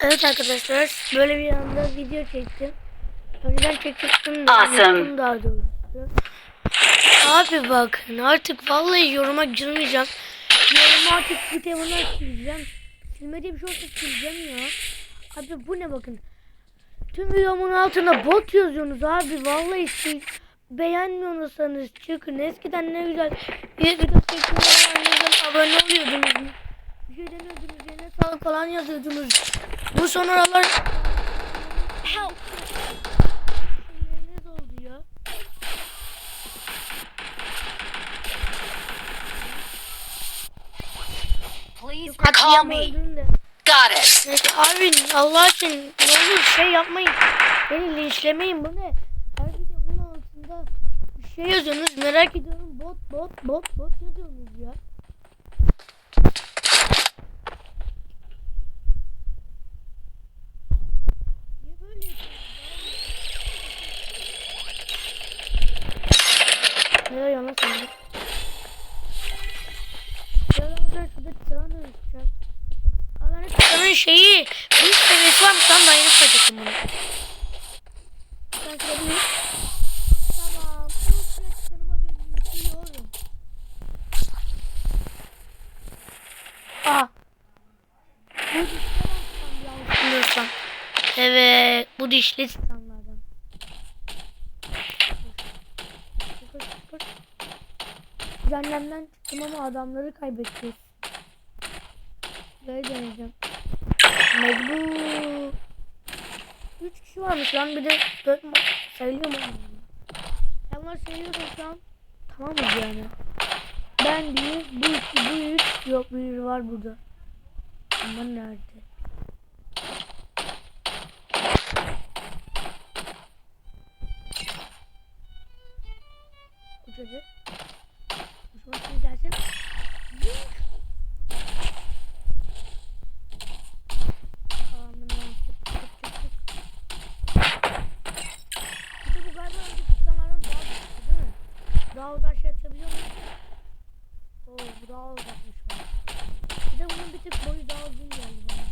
Evet arkadaşlar böyle bir anda video çektim. Önceden çekecektim de Awesome. daha doğrusu. Abi bakın artık vallahi yoruma girmeyeceğim. Yorumu artık bir tevana sileceğim. Silmediğim şey olsa sileceğim ya. Abi bu ne bakın. Tüm videomun altına bot yazıyorsunuz abi. Vallahi sil. Beğenmiyorsanız çıkın. Eskiden ne güzel bir video güzel abone oluyordunuz. Bir şey demiyordunuz. Sağlık falan yazıyordunuz. Bu son aralar Help! ne oldu ya? Please recall me. Got it. Neyse abi Allah için ne olur şey yapmayın. Beni linçlemeyin bu ne? Her videomun altında bir şey yazıyorsunuz merak ediyorum bot bot bot bot yazıyorsunuz ya. Niye böyle yapıyorsunuz abi? Ne yalan sandım. Ben çıranın şeyi bir seviyesi varmış lan ben yeni fark bunu. Şöyle bir... Tamam. Bu süreç yanıma dönüşüyorum. Aa. Bu dişler yanlış biliyorsam. Evet. Bu dişli titanlardan. Sıfır, çıktım ama adamları kaybettik. Böyle deneyeceğim. Mecbur. Üç kişi varmış lan bir de dört ma- sayılıyor mu? Ben bunları sayıyorum şu an. Tamamız yani. Ben bir, bu iki, bu üç. Yok bir var burada. Ama nerede? Bu çocuk. Hoşuma şimdi gelsin. Tamam, ben onu çık, çık, çık, çık. Bir de bu galiba önceki çıkanlardan daha güçlü değil mi? Atabiliyor muyum? Oo bu daha uzakmış bana. Bir de bunun bir tık boyu daha uzun geldi bana.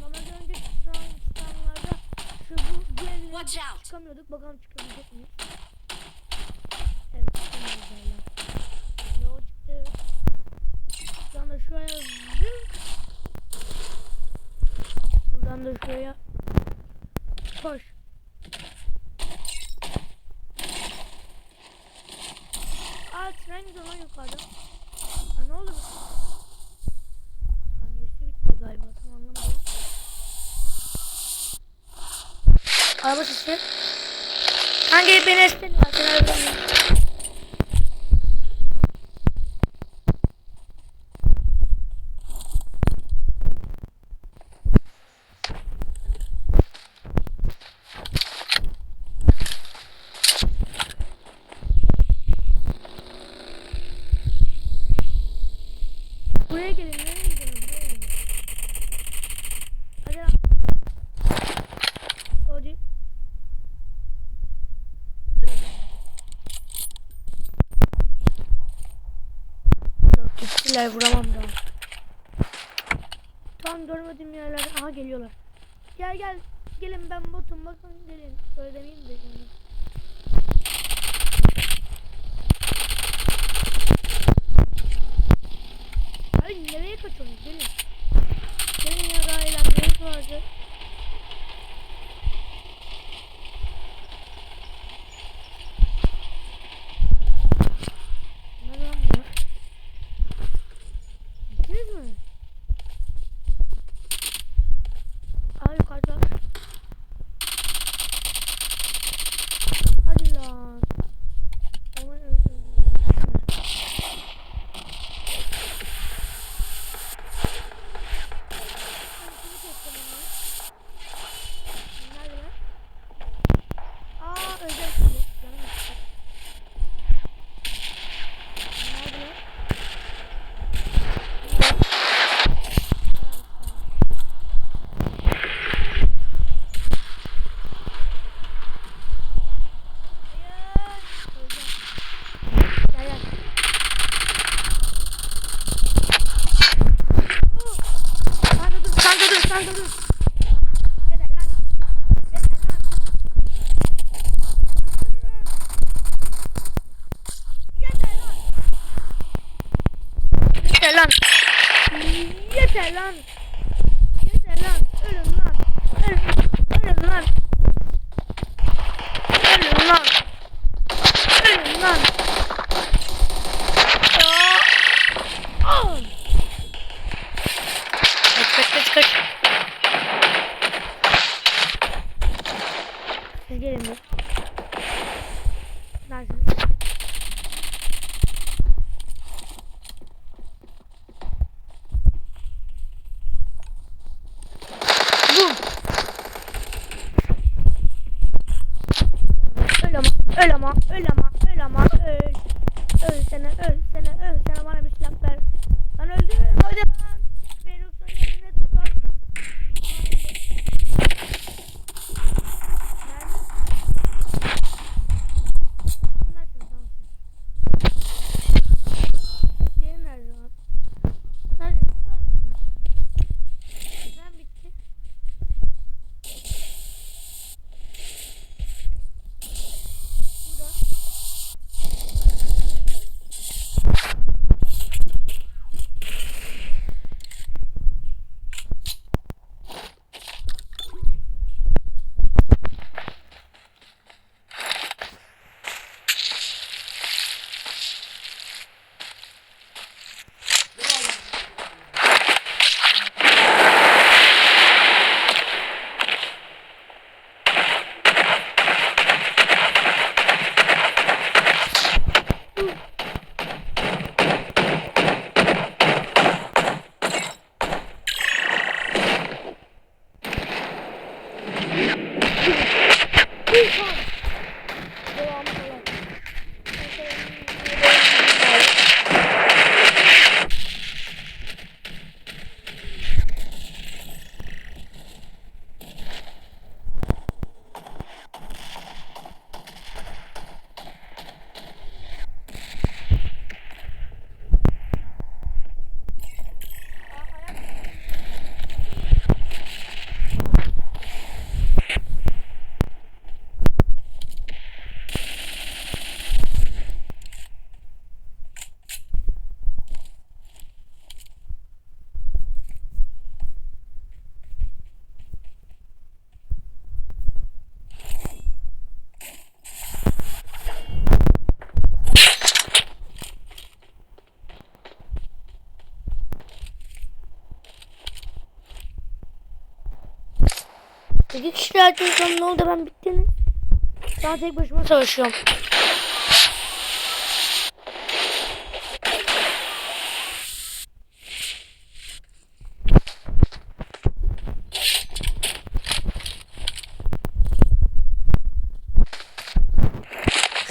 Normalde önceki çıkanlarda şu bu bu çıkamıyorduk. Bakalım çıkabilecek miyiz? Evet çıkamıyoruz hala. Ne o çıktı? Şu anda şuraya zınk. Buradan da şuraya koş. Aa yukarıda. Ha, ne oldu? Saniyesi bitti galiba tam anlamadım. Araba sesi. Hangi beni estemiyor? Sen Buraya gelin. Nereye gidiyoruz? Hadi. Hadi. Gittiler vuramam daha. Tam görmediğim yerler. Aha geliyorlar. Gel gel. Gelin ben botum bakın gelin. Öyle demeyeyim de yani. Nereye kaçıyorsunuz? Gelin ya daha eğlencelik vardı. Ne lan bu? Gittiniz mi? Aa yukarıda. Hadi lan. Aman öldüm. Nerede lan? Aa öldüm şimdi. Canım gitti. Nerede lan? Ronaldo dur. Yeter lan. Yeter lan. Yeter lan. Yeter lan. Yeter lan. Yeter lan. Ölün lan. Ölün, ölün lan. Ölün lan. Ölün lan. Öl ama, öl ama, öl ama, öl öl. Sene, öl sene, öl sene bana bir silah ver. Lan öldü, öldü İki kişi açıyorsam ne oldu? Ben bittiniz. Şu an tek başıma savaşıyorum.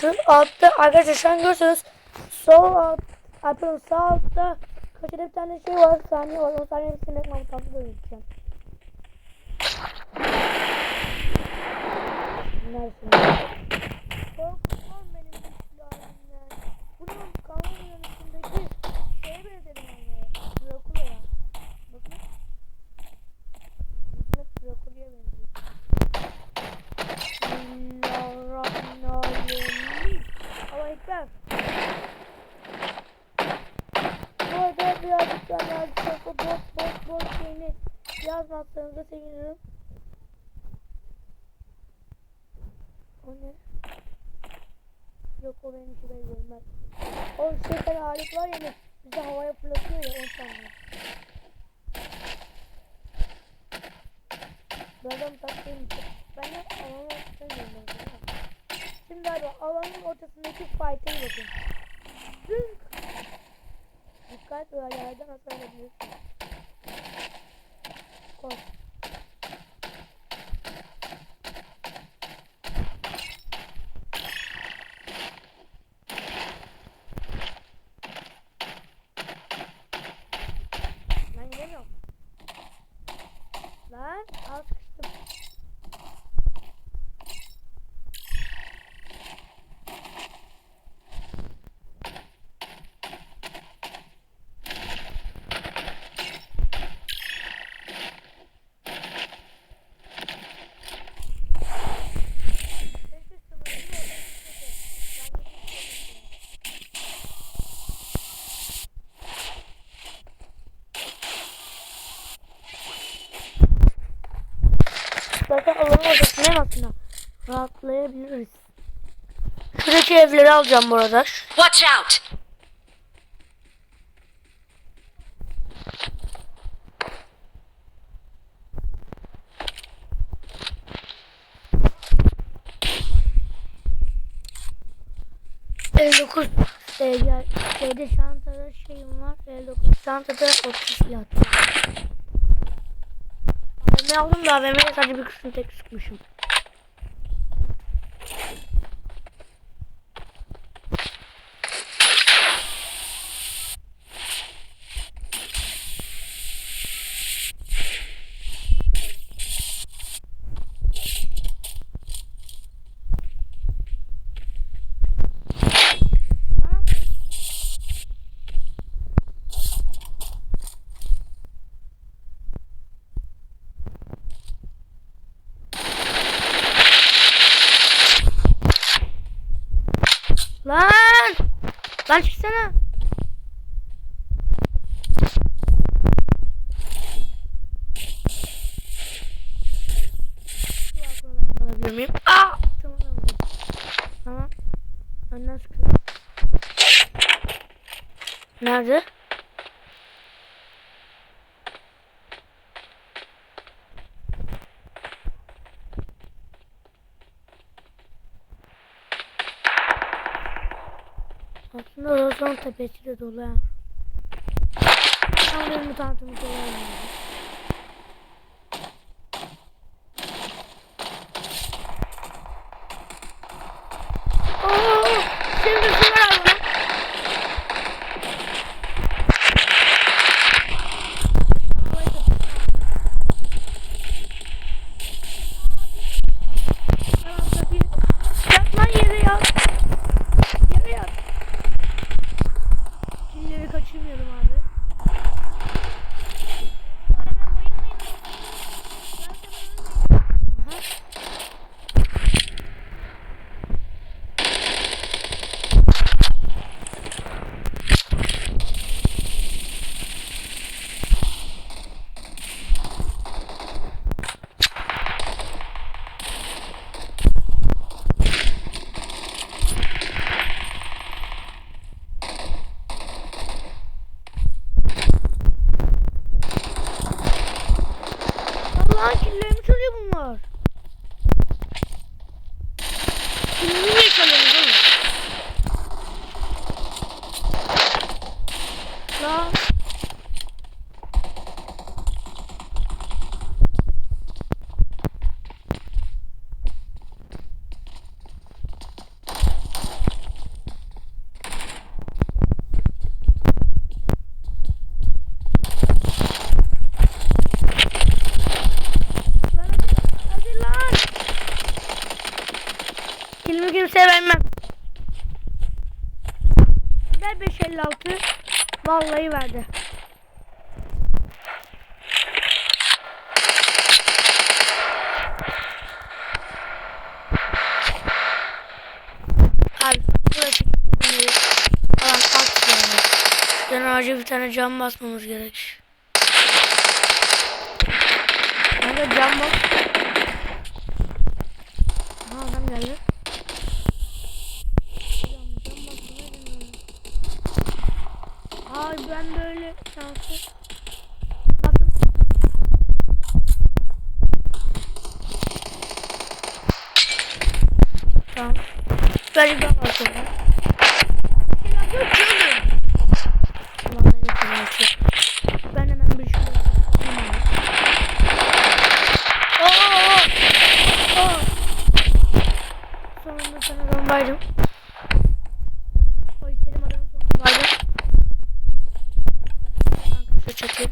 Şu altta arkadaşlar şu an sol alt, pardon sağ altta bir tane şey var? Saniye var. O saniye bitirmek mantıklı da gideceğim. Neresin? Korkmam benim bu silahımdan. Bunun kanalın üstündeki şeye benzedim yani. Drakula'ya. Bakın. Yüzüne Drakula'ya benziyor. Bismillahirrahmanirrahim. Allah ekber. Bu arada birazcık daha birazcık o bot bot bot şeyini yazmazsanız da sevinirim. O ne? Yok o benim işi ben görmez. O alet var ya bizi havaya fırlatıyor ya on tane. Böyle tatlıyım. Ben de alanı istemiyorum. Şimdi abi alanın ortasındaki fight'e bakın. Zınk. Dikkat ve yerden hasar alabilirsin. Koş. Ben gidemiyorum. Lan az sıkıştım. Zaten alanın ortasındayım aslında. Rahatlayabiliriz. Şuradaki evleri alacağım bu arada. Şu- Watch out! 9 e, ya, şeyde çantada şeyim var. El 9 çantada 30 fiyat. AVM aldım da AVM'ye sadece bir kısmını tek sıkmışım. Tamam. Lan! Lan çıksana. Şu balkona ben alabiliyor muyum? Aa! Tamam aldım. Tamam. Önden sıkıyorum. Nerede? Aslında Rozan tepesi de dolu. Tam benim mutantımı kullanmıyorum. Vallahi verdi. Abi burası falan at yani. Yani acil bir tane cam basmamız gerek. Nerede cam bas? Aha adam geldi. Cam, cam basmaya bilmiyorum. Ay ben böyle şanslı. Bakın. Tamam. Böyle bir bakıyorum. Vallahi güzel. Ben hemen bir şurada. Oo, oo, oo. Sonunda sana bombaydım. O istedim adamın sonunda baydım. Kanka çatıyor.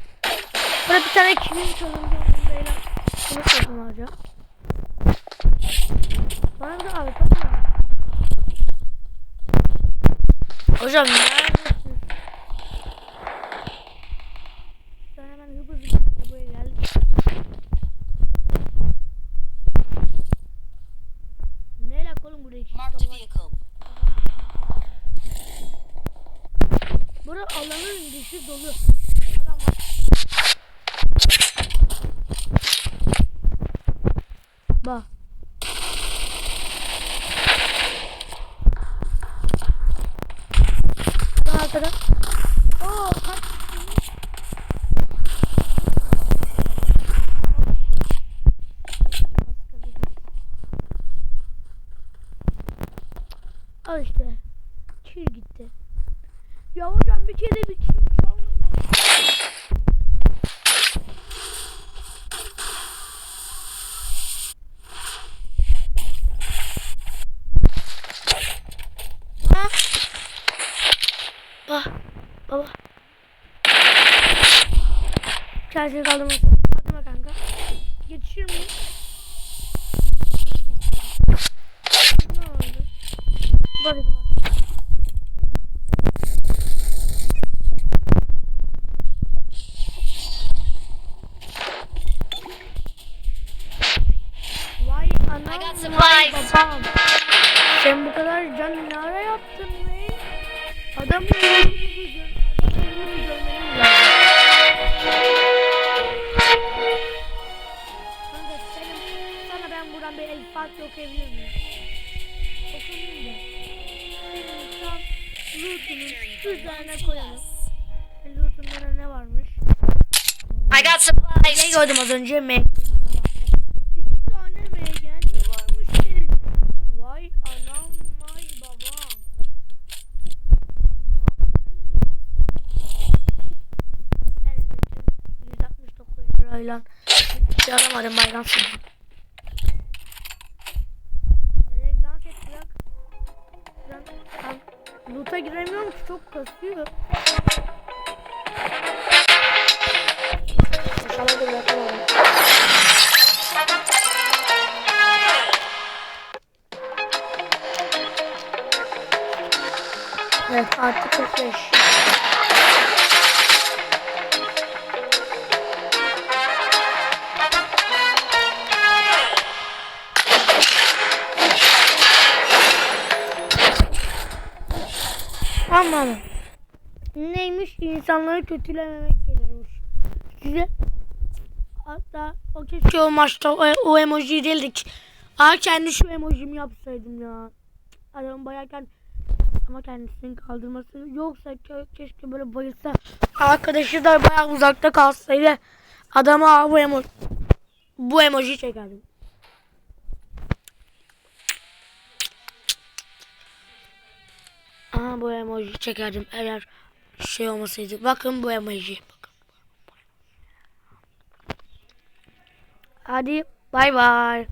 Burada bir tane kimin çalındı bundayla. Bunu satın alacağım. Bana bir de abi satın al. Hocam neredesiniz? Ben hemen hızlı hızlı buraya geldim. Ne la oğlum buraya a sabah- vehicle. Bura alanın dışı dolu. Adam var. Al işte. Kil gitti. Ya hocam bir kere bir kil Bak. Varmış? I got Ne supplies. gördüm az önce MG. İki tane MG varmış senin? Vay anam vay babam. Ne tüm 169 lirayla şey alamadım bayram ben loot'a giremiyorum ki çok kasıyor. Evet artı 45. Aman. Neymiş? İnsanları kötülememek gelirmiş. Size hatta o keşke o maçta o, o emoji değildik. Aa kendi şu emojimi yapsaydım ya. Adam bayarken ama kendisinin kaldırması yoksa ke- keşke böyle bayılsa. Arkadaşı da bayağı uzakta kalsaydı adama bu emoji bu emoji çekerdim. Aha bu emoji çekerdim eğer şey olmasaydı. Bakın bu emoji. Hadi bay bay.